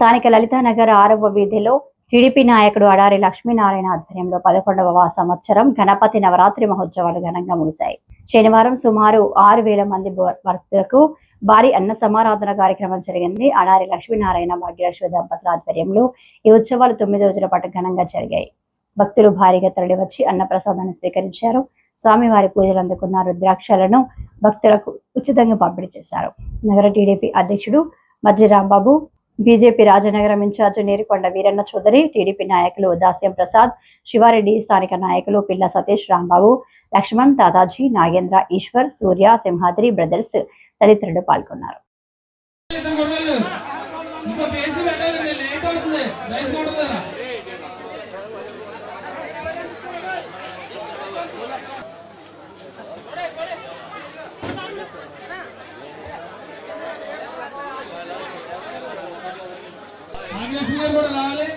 స్థానిక లలితానగర్ ఆరవ వీధిలో టీడీపీ నాయకుడు అడారి లక్ష్మీనారాయణ ఆధ్వర్యంలో పదకొండవ సంవత్సరం గణపతి నవరాత్రి మహోత్సవాలు ఘనంగా ముగిశాయి. శనివారం సుమారు ఆరు వేల మంది భక్తులకు భారీ అన్న సమారాధన కార్యక్రమం జరిగింది. అడారి లక్ష్మీనారాయణ భాగ్యలక్ష్మి దంపతుల ఆధ్వర్యంలో ఈ ఉత్సవాలు తొమ్మిది రోజుల పాటు ఘనంగా జరిగాయి. భక్తులు భారీగా తరలివచ్చి అన్న ప్రసాదాన్ని స్వీకరించారు. స్వామివారి పూజలు అందుకున్న రుద్రాక్షలను భక్తులకు ఉచితంగా పంపిణీ చేశారు. నగర టీడీపీ అధ్యక్షుడు Majji Rambabu BJP Rajanagaram incharge Nerukonda Veeranna Chowdary TDP నాయకులు దాస్యం ప్రసాద్ శివారెడ్డి స్థానిక నాయకులు పిల్ల సతీష్ రాంబాబు లక్ష్మణ్ దాదాజీ నాగేంద్ర ఈశ్వర్ సూర్య సింహాద్రి బ్రదర్స్ తదితరులు పాల్గొన్నారు. నాగేశ్వర గారు కూడా రావాలి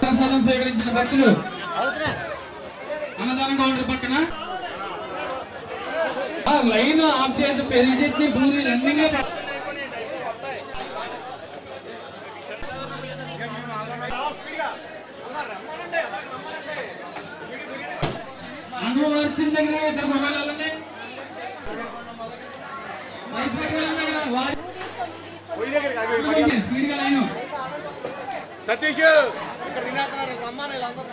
ప్రసాదం సేకరించిన భక్తులు అన్నదానం కౌంటర్ పక్కన. ఆ లైన్ ఆఫ్ చేయొద్దు పెరిగి చట్నీ పూరి రన్నింగ్లో అనుభవం వచ్చిన దగ్గర ఇద్దరు మొబైల్ సతీష్ ఇక్కడ తినేస్తున్నారు రమ్మని వీళ్ళందరూ.